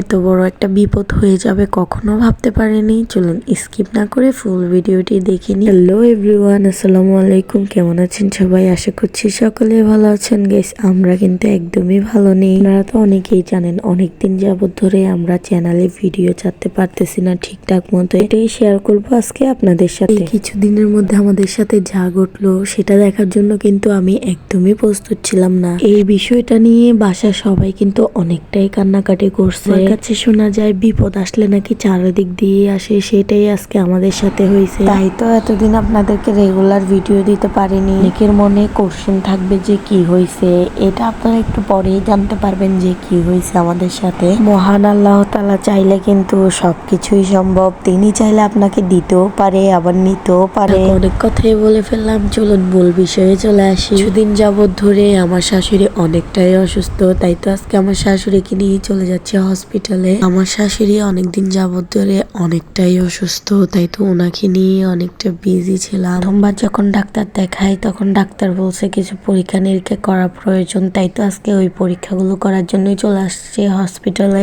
এত বড় একটা বিপদ হয়ে যাবে কখনো ভাবতে পারিনি। চলুন স্কিপ না করে ফুল ভিডিওটি দেখে নিই। হ্যালো এভরিওয়ান আসসালামু আলাইকুম। কেমন আছেন সবাই? আশা করছি সকলে ভালো আছেন। গেস আমরা কিন্তু একদমই ভালো নেই। আপনারা তো অনেকেই জানেন, অনেকদিন যাবত ধরে আমরা চ্যানেলে ভিডিও ছাড়তে পারতেছি না ঠিকঠাক মতো। এটাই শেয়ার করব আজকে আপনাদের সাথে। কিছুদিনের মধ্যে আমাদের সাথে যা ঘটলো, সেটা দেখার জন্য কিন্তু আমি একদমই প্রস্তুত ছিলাম না। এই বিষয়টা নিয়ে বাসার সবাই কিন্তু অনেকটাই কান্নাকাটি করছে। আমার কাছে শোনা যায় বিপদ আসলে নাকি চারিদিক দিয়ে আসে সেটাই আজকে আমাদের সাথে হয়েছে তাই তো এতদিন আপনাদেরকে রেগুলার ভিডিও দিতে পারিনি। অনেকের মনে কোশ্চেন থাকবে যে কি হয়েছে এটা আপনারা একটু পরেই জানতে পারবেন যে কি হয়েছে আমাদের সাথে। মহান আল্লাহ তালা চাইলে কিন্তু সবকিছুই সম্ভব। তিনি চাইলে আপনাকে দিতেও পারে আবার নিতেও পারে। অনেক কথাই বলে ফেললাম। চলুন মূল বিষয়ে চলে আসি। কিছুদিন যাবৎ ধরে আমার শাশুড়ি অনেকটাই অসুস্থ তাই তো আজকে আমার শাশুড়িকে নিয়ে চলে যাচ্ছে হসপিটালে আমার শাশুড়ি অনেকদিন যাবৎ ধরে অনেকটাই অসুস্থ, তাই তো ওনাকে নিয়ে অনেকটা বিজি ছিলাম। প্রথমবার যখন ডাক্তার দেখাই তখন ডাক্তার বলছে কিছু পরীক্ষা নিরীক্ষা করা প্রয়োজন, তাই তো আজকে ওই পরীক্ষাগুলো করার জন্যই চলে আসছে হসপিটালে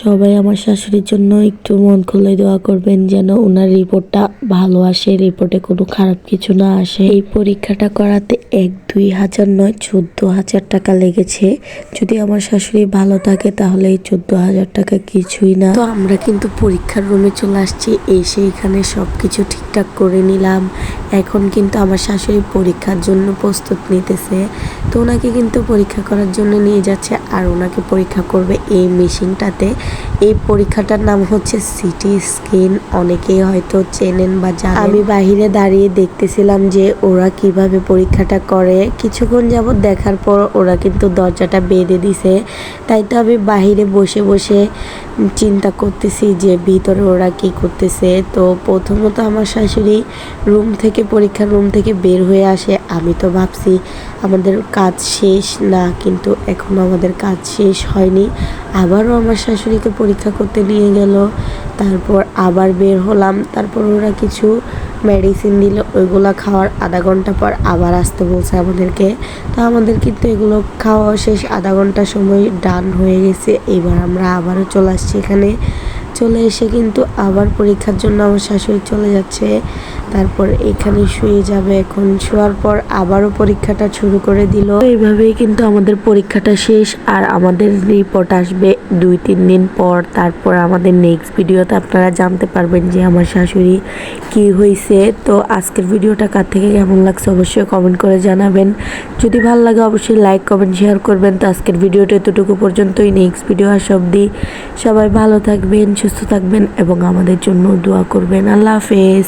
সবাই আমার শাশুড়ির জন্য একটু মন খুলে দোয়া করবেন যেন ওনার রিপোর্টটা ভালো আসে রিপোর্টে কোনো খারাপ কিছু না আসে। এই পরীক্ষাটা করাতে এক, দুই হাজার নয়, চোদ্দ হাজার টাকা লেগেছে। যদি আমার শাশুড়ি ভালো থাকে তাহলে এই চোদ্দ হাজার টাকা কিছুই না। তো আমরা কিন্তু পরীক্ষার রুমে চলে আসছি, এসে এখানে সবকিছু ঠিকঠাক করে নিলাম। এখন কিন্তু আমার শাশুড়ি পরীক্ষার জন্য প্রস্তুত নিতেছে। তো ওনাকে কিন্তু পরীক্ষা করার জন্য নিয়ে যাচ্ছে আর ওনাকে পরীক্ষা করবে এই মেশিনটাতে। এই পরীক্ষাটার নাম হচ্ছে সিটি স্ক্যান অনেকেই হয়তো চেনেন বা জানেন। আমি বাহিরে দাঁড়িয়ে দেখতেছিলাম যে ওরা কীভাবে পরীক্ষাটা করে। কিছুক্ষণ যাবত দেখার পর ওরা কিন্তু দরজাটা বেঁধে দিছে। তাই তো আমি বাহিরে বসে বসে চিন্তা করতেছি যে ভিতরে ওরা কি করতেছে। তো প্রথমত আমার শাশুড়ি রুম থেকে, পরীক্ষার রুম থেকে বের হয়ে আসে। আমি তো ভাবছি আমাদের কাজ শেষ না, কিন্তু এখনও আমাদের কাজ শেষ হয়নি। আবারও আমার শাশুড়িকে পরীক্ষা করতে নিয়ে গেল। তারপর আবার বের হলাম। তারপর ওরা কিছু মেডিসিন দিল ওইগুলো খাওয়ার আধা ঘণ্টা পর আবার আসতে বলছে আমাদেরকে। তো আমাদের কিন্তু এগুলো খাওয়া শেষ আধা ঘণ্টা সময় ডান হয়ে গেছে। এবার আমরা আবারও চলে আসছি এখানে। চলে এসে কিন্তু আবার পরীক্ষার জন্য আমার শাশুড়ি চলে যাচ্ছে। তারপর এখানে শুয়ে যাবে এখন। শোয়ার পর আবারও পরীক্ষাটা শুরু করে দিল। এইভাবেই কিন্তু আমাদের পরীক্ষাটা শেষ আর আমাদের রিপোর্ট আসবে দুই, তিন দিন পর। তারপর আমাদের নেক্সট ভিডিওতে আপনারা জানতে পারবেন যে আমার শাশুড়ি কি হয়েছে তো আজকের ভিডিওটা কার থেকে কেমন লাগছে অবশ্যই কমেন্ট করে জানাবেন। যদি ভালো লাগে অবশ্যই লাইক কমেন্ট শেয়ার করবেন। তো আজকের ভিডিওটা এতটুকু পর্যন্তই। নেক্সট ভিডিও আসা অবধি সবাই ভালো থাকবেন সুস্থ থাকবেন এবং আমাদের জন্য দোয়া করবেন। আল্লাহ হাফেজ।